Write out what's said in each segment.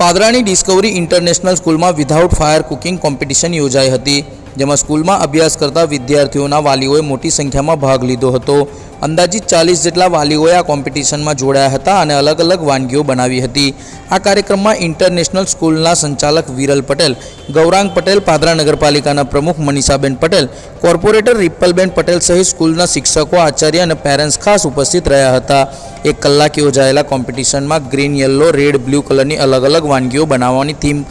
પાદરાની Discovery international સ્કૂલમાં without fire cooking competition યોજાઈ હતી. જેમાં સ્કૂલમાં અભ્યાસ કરતા વિદ્યાર્થીઓના વાલીઓએ મોટી સંખ્યામાં ભાગ લીધો હતો. અંદાજિત ચાલીસ જેટલા વાલીઓએ આ કોમ્પિટિશનમાં જોડાયા હતા અને અલગ અલગ વાનગીઓ બનાવી હતી. આ કાર્યક્રમમાં ઇન્ટરનેશનલ સ્કૂલના સંચાલક વિરલ પટેલ, ગૌરાંગ પટેલ, પાદરા નગરપાલિકાના પ્રમુખ મનીષાબેન પટેલ, કોર્પોરેટર રિપ્પલબેન પટેલ સહિત સ્કૂલના શિક્ષકો, આચાર્ય અને પેરેન્ટ્સ ખાસ ઉપસ્થિત રહ્યા હતા. એક કલાક યોજાયેલા કોમ્પિટિશનમાં ગ્રીન, યલો, રેડ, બ્લુ કલરની અલગ અલગ વાનગીઓ બનાવવાની થીમ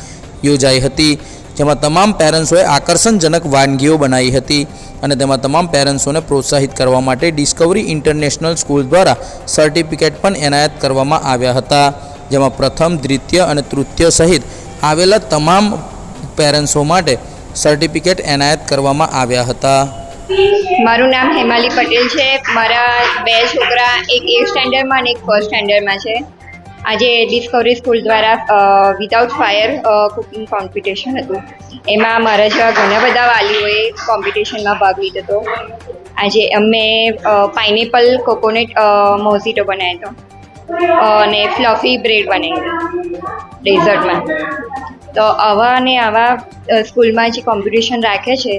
યોજાઈ હતી. જેમાં તમામ પેરેન્ટ્સોએ આકર્ષણજનક વાનગીઓ બનાવી હતી અને તેમાં તમામ પેરેન્ટ્સોને પ્રોત્સાહિત કરવા માટે ડિસ્કવરી ઇન્ટરનેશનલ સ્કૂલ દ્વારા સર્ટિફિકેટ પણ એનાયત કરવામાં આવ્યા હતા, જેમાં પ્રથમ, દ્વિતીય અને તૃતીય સહિત આવેલા તમામ પેરેન્ટ્સો માટે સર્ટિફિકેટ એનાયત કરવામાં આવ્યા હતા. મારું નામ હેમાલી પટેલ છે. મારા બે છોકરા એક એટ સ્ટેન્ડર્ડમાં અને એક ફર્સ્ટ સ્ટેન્ડર્ડમાં છે. આજે ડિસ્કવરી સ્કૂલ દ્વારા વિધાઉટ ફાયર કુકિંગ કોમ્પિટિશન હતું. એમાં મારા જેવા ઘણા બધા વાલીઓએ કોમ્પિટિશનમાં ભાગ લીધો હતો. આજે અમે પાઇનેપલ કોકોનટ મોઝીટો બનાવ્યો હતો. અને ફ્લફી બ્રેડ બનાવી ડેઝર્ટમાં તો આવા ને આવા સ્કૂલમાં જે કોમ્પિટિશન રાખે છે,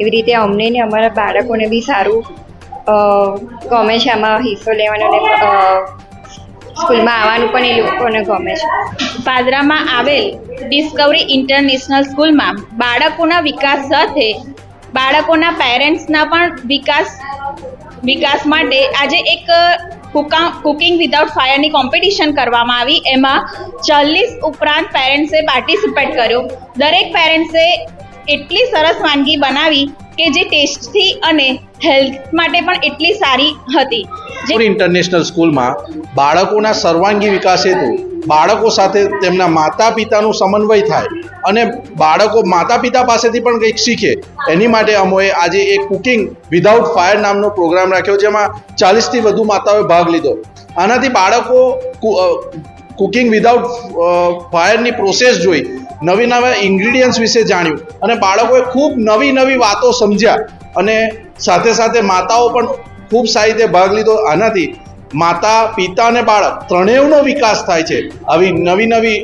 એવી રીતે અમને ને અમારા બાળકોને બી સારું ગમે છે આમાં હિસ્સો લેવાનો અને સ્કૂલમાં આવવાનું પણ એ લોકોને ગમે છે. પાદરામાં આવેલ ડિસ્કવરી ઇન્ટરનેશનલ સ્કૂલમાં બાળકોના વિકાસ સાથે બાળકોના પેરેન્ટ્સના પણ વિકાસ વિકાસ માટે આજે એક કુકા, કુકિંગ વિધાઉટ ફાયરની કોમ્પિટિશન કરવામાં આવી. એમાં ચાલીસ ઉપરાંત પેરેન્ટ્સે પાર્ટિસિપેટ કર્યો. દરેક પેરેન્ટ્સે એટલી સરસ વાનગી બનાવી કે જે ટેસ્ટથી અને હેલ્થ માટે પણ એટલી સારી હતી. ઇન્ટરનેશનલ સ્કૂલમાં બાળકોના સર્વાંગી વિકાસ હેતુ બાળકો સાથે તેમના માતા પિતાનું સમન્વય થાય અને બાળકો માતા પિતા પાસેથી પણ કંઈક શીખે. એની માટે અમોએ આજે એક કુકિંગ વિધાઉટ ફાયર નામનો પ્રોગ્રામ રાખ્યો જેમાં ચાલીસથી વધુ માતાઓએ ભાગ લીધો. આનાથી બાળકો કુકિંગ વિધાઉટ ફાયરની પ્રોસેસ જોઈ નવી નવા ઇન્ગ્રીડિયન્ટ્સ વિશે જાણ્યું. અને બાળકોએ ખૂબ નવી નવી વાતો સમજ્યા. અને સાથે સાથે માતાઓ પણ ખૂબ સારી રીતે ભાગ લીધો. આનાથી માતા, પિતા અને બાળક ત્રણેયનો વિકાસ થાય છે. આવી નવી નવી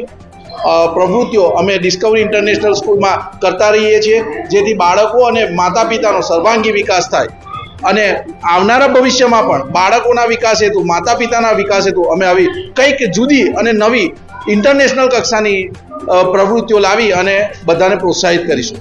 પ્રવૃત્તિઓ અમે ડિસ્કવરી ઇન્ટરનેશનલ સ્કૂલમાં કરતા રહીએ છીએ, જેથી બાળકો અને માતા પિતાનો સર્વાંગી વિકાસ થાય. અને આવનારા ભવિષ્યમાં પણ બાળકોના વિકાસ હેતુ, માતા પિતાના વિકાસ હેતુ અમે આવી કંઈક જુદી અને નવી ઇન્ટરનેશનલ કક્ષાની પ્રવૃત્તિઓ લાવી અને બધાને પ્રોત્સાહિત કરીશું.